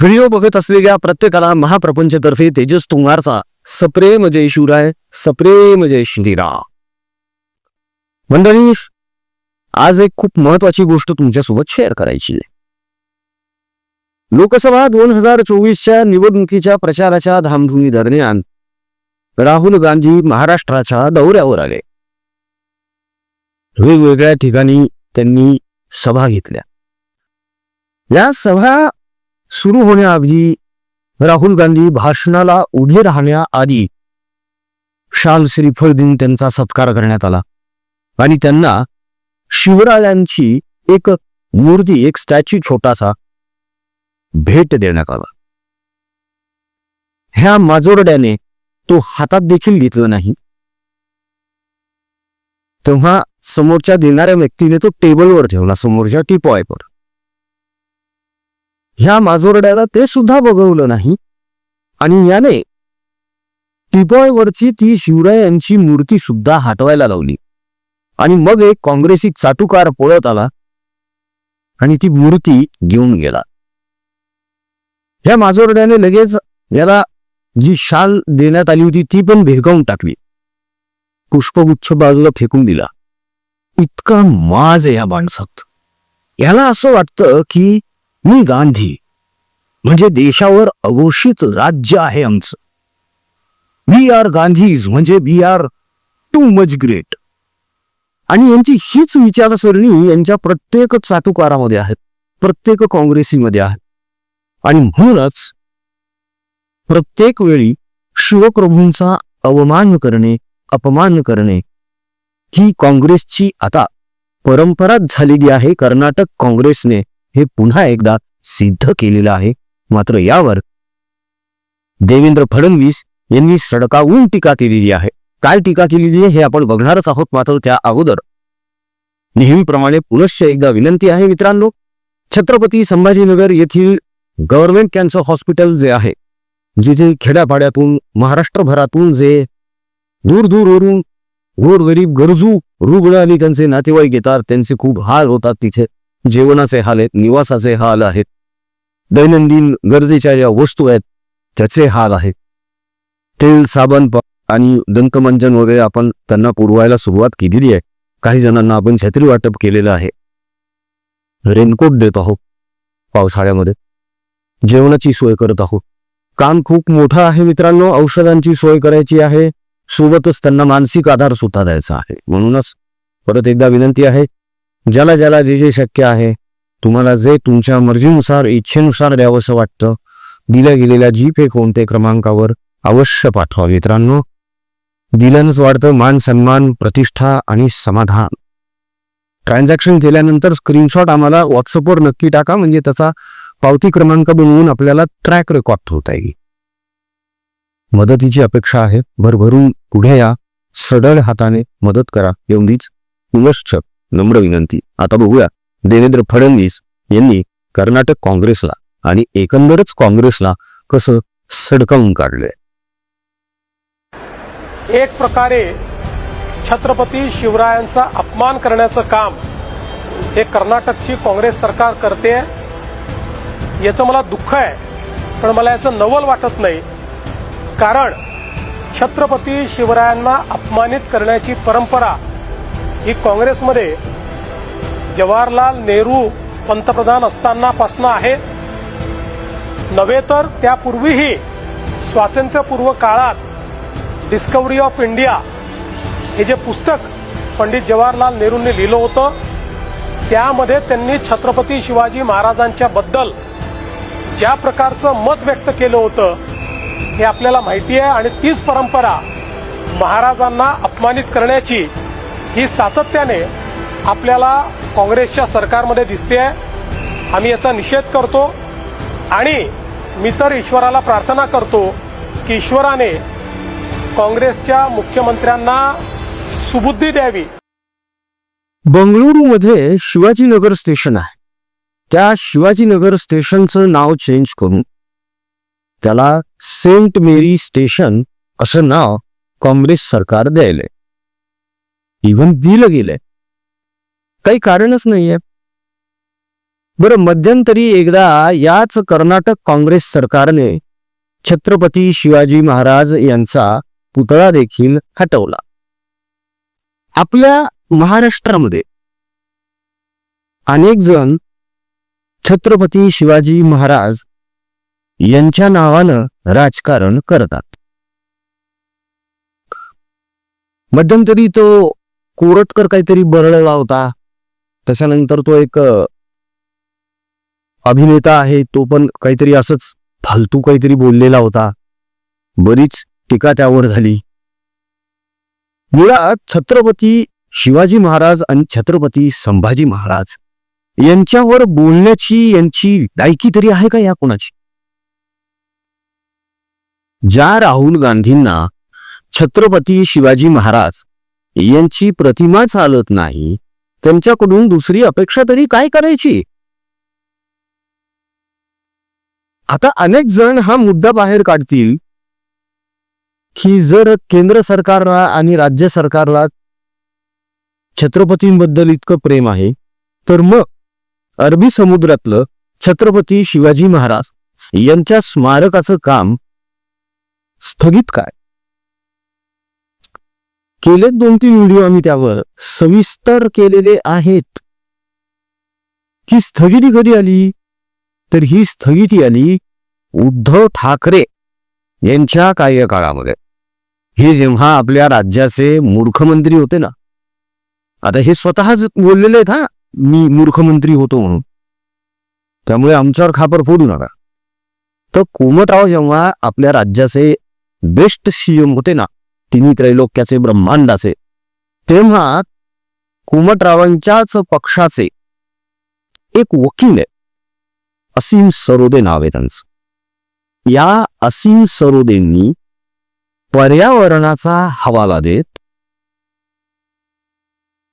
Video बघत असलेल्या प्रत्येकाला महाप्रपंचतर्फे तेजस तुंगारचा सप्रेम जय शिवराय सप्रेम जय श्रीराम. मंडळी आज एक खूप महत्वाची गोष्ट तुमच्यासोबत शेअर करायची लोकसभा दोन हजार चोवीसच्या निवडणुकीच्या प्रचाराच्या धामधुमी दरम्यान राहुल गांधी महाराष्ट्राच्या दौऱ्यावर आले. वेगवेगळ्या ठिकाणी त्यांनी सभा घेतल्या. या सभा सुरू होण्याआधी राहुल गांधी भाषणाला उभे राहण्याआधी शाल श्रीफळ देऊन त्यांचा सत्कार करण्यात आला. आणि त्यांना शिवरायांची एक मूर्ती एक स्टॅच्यू छोटासा भेट देण्यात आला. ह्या माजोरड्याने तो हातात देखील घेतला नाही. तेव्हा समोरच्या देणाऱ्या व्यक्तीने तो टेबलवर ठेवला समोरच्या टिपॉयवर. ह्या माजोरड्याला ते सुद्धा बघवलं नाही. आणि याने टिपॉयवरची ती शिवरायांची मूर्ती सुद्धा हटवायला लावली. आणि मग एक काँग्रेसी चाटुकार पळत आला. आणि ती मूर्ती घेऊन गेला. ह्या माजोरड्याने लगेच याला जी शाल देण्यात आली होती ती पण भेगावून टाकली. पुष्पगुच्छ बाजूला फेकून दिला. इतका माज आहे या माणसात. याला असं वाटतं की मी गांधी. म्हणजे देशावर अघोषित राज्य आहे आमचं. वी आर गांधीज म्हणजे we are too much great. आणि यांची हीच विचारसरणी यांच्या प्रत्येक चाटुकारामध्ये आहे प्रत्येक काँग्रेसीमध्ये आहे. आणि म्हणूनच प्रत्येक वेळी शिवप्रभूंचा अवमान करणे अपमान करणे ही काँग्रेसची आता परंपराच झालेली आहे कर्नाटक काँग्रेसने. हे पुन्हा एकदा सिद्ध केलेलं आहे. मात्र यावर देवेंद्र फडणवीस यांनी सडकावून टीका केलेली आहे. काय टीका केलेली आहे हे आपण बघणारच आहोत मात्र त्या अगोदर. नेहमीप्रमाणे पुनश्च एकदा विनंती आहे मित्रांनो. छत्रपती संभाजीनगर येथील गव्हर्नमेंट कॅन्सर हॉस्पिटल जे आहे जिथे खेड्यापाड्यातून महाराष्ट्रभरातून जे दूर दूरवरून गोरगरीब गरजू रुग्ण आणि त्यांचे नातेवाईक येतात त्यांचे खूप हाल होतात तिथे. जेवणाचे हाल आहेत निवासाचे हाल आहेत. दैनंदिन गरजेच्या ज्या वस्तू आहेत त्याचे हाल आहेत. तेल साबण आणि दंतमंजन वगैरे आपण त्यांना पुरवायला सुरुवात केलेली आहे. काही जणांना आपण छत्री वाटप केलेलं आहे. रेनकोट देत आहोत पावसाळ्यामध्ये. जेवणाची सोय करत आहोत. काम खूप मोठं आहे मित्रांनो औषधांची सोय करायची आहे. सोबतच त्यांना मानसिक आधार सुद्धा द्यायचा आहे. म्हणूनच परत एकदा विनंती आहे ज्याला ज्याला जे जे शक्य आहे तुम्हाला जे तुमच्या मर्जीनुसार इच्छेनुसार द्यावंसं वाटतं दिल्या गेलेल्या जी पे कोणते क्रमांकावर अवश्य पाठवा. मित्रांनो दिल्यानंच वाढतं मान सन्मान प्रतिष्ठा आणि समाधान. ट्रान्झॅक्शन केल्यानंतर स्क्रीनशॉट आम्हाला व्हॉट्सअपवर नक्की टाका म्हणजे त्याचा पावती क्रमांक बनवून आपल्याला ट्रॅक रेकॉर्ड ठेवता येईल मदतीची अपेक्षा आहे. भरभरून पुढे या सडळ हाताने मदत करा. एवढीच पुनश्च नम्र विनंती. आता बघूया. देवेंद्र फडणवीस यांनी कर्नाटक काँग्रेसला आणि एकंदरच काँग्रेसला कसं सडकावून काढलंय. एक प्रकारे छत्रपती शिवरायांचा अपमान करण्याचं काम हे कर्नाटकची काँग्रेस सरकार करते याचं मला दुःख आहे. पण मला याचं नवल वाटत नाही. कारण छत्रपती शिवरायांना अपमानित करण्याची परंपरा ही काँग्रेसमध्ये जवाहरलाल नेहरू पंतप्रधान असतानापासून आहे. नव्हे तर त्यापूर्वीही स्वातंत्र्यपूर्व काळात डिस्कवरी ऑफ इंडिया हे जे पुस्तक पंडित जवाहरलाल नेहरूंनी लिहिलं होतं त्यामध्ये त्यांनी छत्रपती शिवाजी महाराजांच्या बद्दल ज्या प्रकारचं मत व्यक्त केलं होतं हे आपल्याला माहिती आहे आणि तीच परंपरा महाराजांना अपमानित करण्याची ही सातत्याने आपल्याला काँग्रेसच्या सरकारमध्ये दिसते आहे आम्ही याचा निषेध करतो आणि मी तर ईश्वराला प्रार्थना करतो की ईश्वराने काँग्रेसच्या मुख्यमंत्र्यांना सुबुद्धी द्यावी. बंगळुरूमध्ये शिवाजीनगर स्टेशन आहे. त्या शिवाजीनगर स्टेशनचं नाव चेंज करून त्याला सेंट मेरी स्टेशन असं नाव काँग्रेस सरकार द्यायलंय. इव्हन दिलं गेलंय. काही कारणच नाहीये. बरं मध्यंतरी एकदा याच कर्नाटक काँग्रेस सरकारने छत्रपती शिवाजी महाराज यांचा पुतळा देखील हटवला. आपल्या महाराष्ट्रामध्ये अनेक जण छत्रपती शिवाजी महाराज यांच्या नावानं राजकारण करतात. मध्यंतरी तो कोरटकर काहीतरी बरळला होता. त्याच्यानंतर तो एक अभिनेता आहे. तो पण काहीतरी असंच फालतू काहीतरी बोललेला होता. बरीच टीका त्यावर झाली. मुळात छत्रपती शिवाजी महाराज आणि छत्रपती संभाजी महाराज यांच्यावर बोलण्याची यांची लायकी तरी आहे का या कोणाची? ज्या राहुल गांधींना छत्रपती शिवाजी महाराज यांची प्रतिमा चालत नाही त्यांच्याकडून दुसरी अपेक्षा तरी काय करायची? आता अनेक जण हा मुद्दा बाहेर काढतील की जर केंद्र सरकारला आणि राज्य सरकारला छत्रपतींबद्दल इतकं प्रेम आहे तर मग अरबी समुद्रातलं छत्रपती शिवाजी महाराज यांच्या स्मारकाचं काम स्थगित काय? केलेत दोन तीन व्हिडिओ आम्ही त्यावर. सविस्तर केलेले आहेत. ही स्थगिती कधी आली? तर ही स्थगिती आली उद्धव ठाकरे यांच्या कार्यकाळामध्ये. हे जेव्हा आपल्या राज्याचे मूर्खमंत्री होते ना. आता हे स्वतःच बोललेले आहेत हा. मी मूर्खमंत्री होतो म्हणून. त्यामुळे आमच्यावर खापर फोडू नका. तर कोमटराव जेव्हा आपल्या राज्याचे बेस्ट सीएम होते ना तिन्ही त्रैलोक्याचे ब्रह्मांडाचे तेव्हा कुमटरावांच्याच पक्षाचे एक वकील आहे असीम सरोदे नाव आहे त्यांचं. या असीम सरोदेंनी पर्यावरणाचा हवाला देत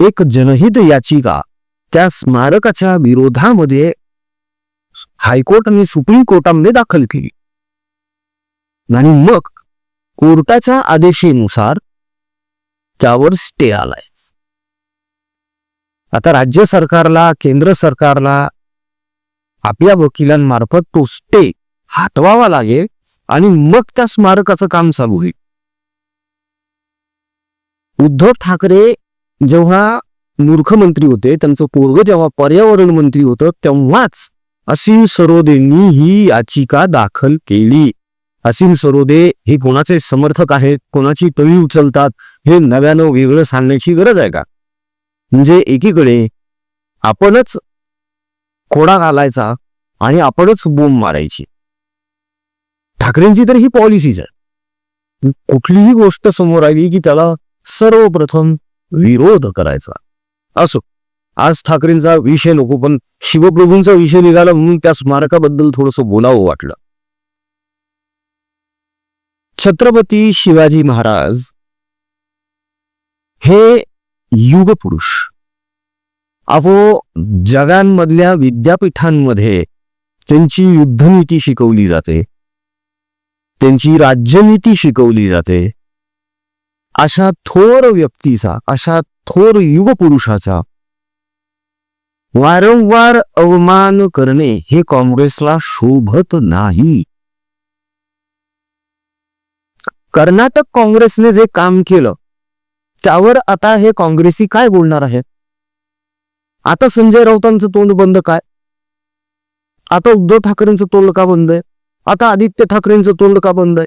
एक जनहित याचिका त्या स्मारकाच्या विरोधामध्ये हायकोर्ट आणि सुप्रीम कोर्टामध्ये दाखल केली. आणि मग कोर्टाच्या आदेशानुसार त्यावर स्टे आलाय. आता राज्य सरकारला केंद्र सरकारला आपल्या वकिलांमार्फत तो स्टे हटवावा लागेल आणि मग त्या स्मारकाचं काम चालू होईल. उद्धव ठाकरे जेव्हा मूर्खमंत्री होते त्यांचं पोरग जेव्हा पर्यावरण मंत्री होतं तेव्हाच असीम सरोदेंनी ही याचिका दाखल केली. असीम सरोदे हे कोणाचे समर्थक आहेत? कोणाची तळी उचलतात? हे नव्यानं वेगळं सांगण्याची गरज आहे का? म्हणजे एकीकडे आपणच खोडा घालायचा आणि आपणच बोंब मारायची. ठाकरेंची तर ही पॉलिसीच आहे कुठलीही गोष्ट समोर आली की त्याला सर्वप्रथम विरोध करायचा. असो आज ठाकरेंचा विषय नको पण शिवप्रभूंचा विषय निघाला म्हणून त्या स्मारकाबद्दल थोडस बोलावं वाटलं. छत्रपती शिवाजी महाराज हे युगपुरुष अहो जगांमधल्या विद्यापीठांमध्ये त्यांची युद्धनीती शिकवली जाते त्यांची राज्यनीती शिकवली जाते. अशा थोर व्यक्तीचा अशा थोर युगपुरुषाचा वारंवार अवमान करणे हे काँग्रेसला शोभत नाही. कर्नाटक काँग्रेसने जे काम केलं त्यावर आता हे काँग्रेसी काय बोलणार आहे? आता संजय राऊतांचं तोंड बंद काय? आता उद्धव ठाकरेंचं तोंड का बंद आहे? आता आदित्य ठाकरेंचं तोंड का बंद आहे?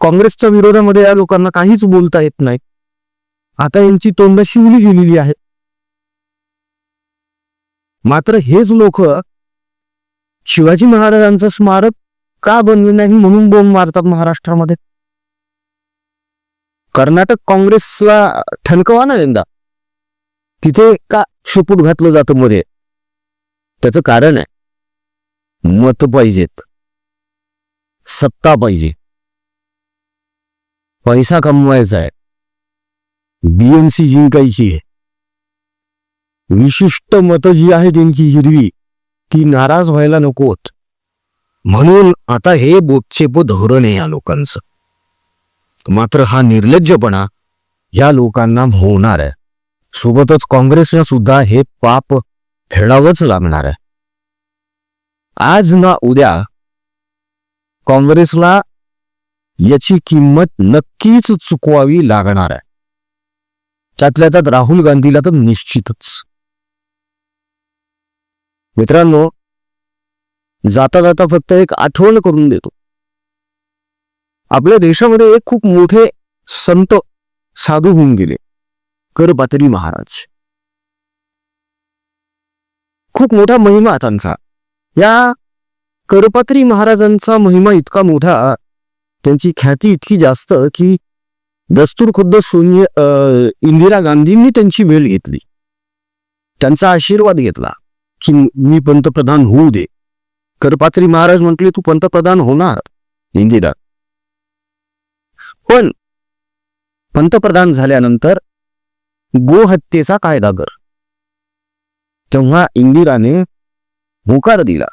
काँग्रेसच्या विरोधामध्ये या लोकांना काहीच बोलता येत नाही. आता यांची तोंड शिवली गेलेली आहेत मात्र हेच लोक शिवाजी महाराजांचं स्मारक का बनलं नाही म्हणून बोंब मारतात महाराष्ट्रामध्ये? कर्नाटक काँग्रेसला ठणकवा ना यंदा. तिथे का शेपूट घातलं जातं मध्ये? त्याचं कारण आहे. मत पाहिजेत. सत्ता पाहिजे. पैसा कमवायचा आहे. बीएमसी जिंकायची आहे. विशिष्ट मतं जी आहे त्यांची हिरवी ती नाराज व्हायला नकोत म्हणून आता हे बोटचेप धोरण आहे या लोकांचं. मात्र हा निर्लज्जपणा या लोकांना होणार आहे. सोबतच काँग्रेसनं सुद्धा हे पाप फेडावंच लागणार आहे. आज ना उद्या काँग्रेसला याची किंमत नक्कीच चुकवावी लागणार आहे. त्यातल्या त्यात राहुल गांधीला तर निश्चितच. मित्रांनो जाता जाता फक्त एक आठवण करून देतो. आपल्या देशामध्ये एक खूप मोठे संत साधू होऊन गेले करपात्री महाराज. खूप मोठा महिमा त्यांचा. या करपात्री महाराजांचा महिमा इतका मोठा त्यांची ख्याती इतकी जास्त की दस्तूर खुद्द सोनिया अं, इंदिरा गांधींनी त्यांची वेळ घेतली. त्यांचा आशीर्वाद घेतला की मी पंतप्रधान होऊ दे. करपात्री महाराज म्हटले तू पंतप्रधान होणार. इंदिरा. पण पंतप्रधान झाल्यानंतर गोहत्येचा कायदा कर. तेव्हा इंदिराने होकार दिला.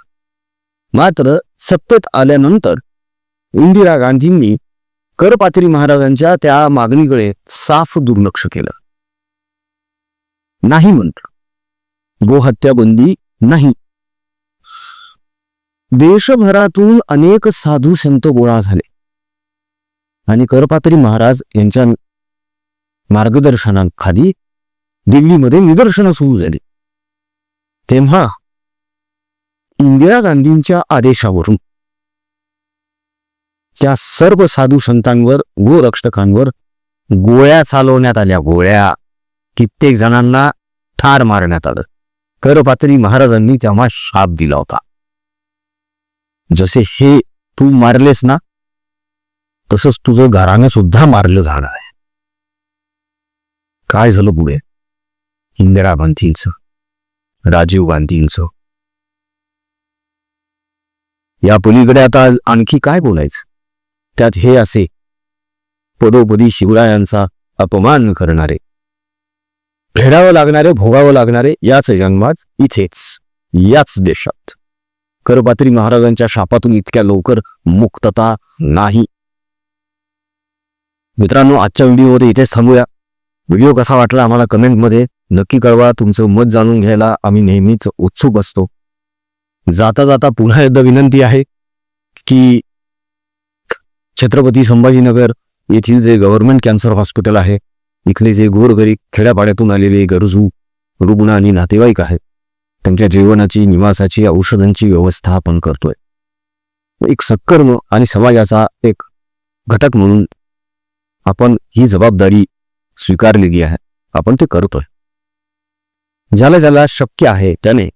मात्र सत्तेत आल्यानंतर इंदिरा गांधींनी करपात्री महाराजांच्या त्या मागणीकडे साफ दुर्लक्ष केलं. नाही म्हणत. गोहत्या बंदी नाही. देशभरातून अनेक साधू संत गोळा झाले. आणि करपात्री महाराज यांच्या मार्गदर्शनाखाली दिल्लीमध्ये निदर्शनं सुरू झाली. तेव्हा इंदिरा गांधींच्या आदेशावरून त्या सर्व साधू संतांवर गोरक्षकांवर गोळ्या चालवण्यात आल्या. गोळ्या कित्येक जणांना ठार मारण्यात आलं. करपात्री महाराजांनी तेव्हा शाप दिला होता. जसे हे तू मारलेस ना तसंच तुझं घरानं सुद्धा मारलं जाणार आहे. काय झालं पुढे? इंदिरा गांधींच राजीव गांधींचं. या पलीकडे आता आणखी काय बोलायचं? त्यात हे असे पदोपदी शिवरायांचा अपमान करणारे फेडावं लागणारे भोगावं लागणारे याच जन्मात इथेच याच देशात. करपात्री महाराजांच्या शापातून इतक्या लवकर मुक्तता नाही. मित्रांनो आजच्या व्हिडिओमध्ये इथेच थांबूया. व्हिडिओ कसा वाटला आम्हाला कमेंटमध्ये नक्की कळवा. तुमचं मत जाणून घ्यायला आम्ही नेहमीच उत्सुक असतो. जाता जाता पुन्हा एकदा विनंती आहे की छत्रपती संभाजीनगर येथील जे गव्हर्नमेंट कॅन्सर हॉस्पिटल आहे इथले जे गोरगरीब खेड्यापाड्यातून आलेले गरजू रुग्ण आणि नातेवाईक आहेत त्यांच्या जीवनाची निवासाची औषधांची व्यवस्था आपण करतोय. एक सत्कर्म आणि समाजाचा एक घटक म्हणून आपण ही जबाबदारी स्वीकारलेली आहे. आपण ते करतोय. ज्याला ज्याला शक्य आहे त्याने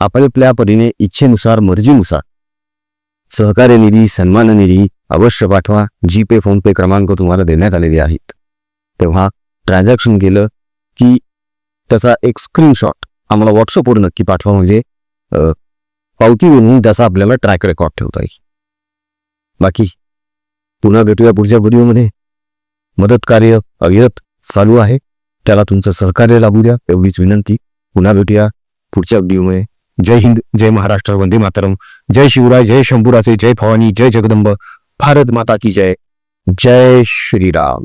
आपल्या परीने इच्छेनुसार मर्जीनुसार सहकार्य निधी सन्मान निधी अवश्य पाठवा. जी पे फोन पे क्रमांक तुम्हाला देण्यात आलेले आहेत. तेव्हा ट्रान्झॅक्शन केलं की त्याचा एक स्क्रीनशॉट आम्हाला व्हॉट्सअपवर नक्की पाठवा म्हणजे पावती बनवून त्याचा आपल्याला ट्रॅक रेकॉर्ड ठेवता येईल. बाकी पुन्हा भेटूया पुढच्या व्हिडिओमध्ये. मदत कार्य अविरत चालू आहे. त्याला तुमचं सहकार्य लाभू द्या एवढीच विनंती. पुन्हा भेटूया पुढच्या व्हिडिओमध्ये. जय हिंद जय महाराष्ट्र वंदे मातरम. जय शिवराय जय शंभूराचे जय भवानी जय जगदंब. भारत माता की जय. जय श्रीराम.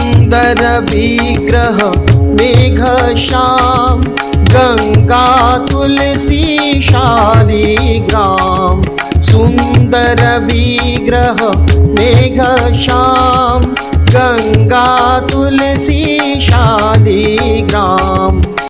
सुंदर विग्रह मेघ श्याम गङ्गा तुलसी शालिग्राम सुंदर विग्रह मेघ श्याम गङ्गा तुलसी शालिग्राम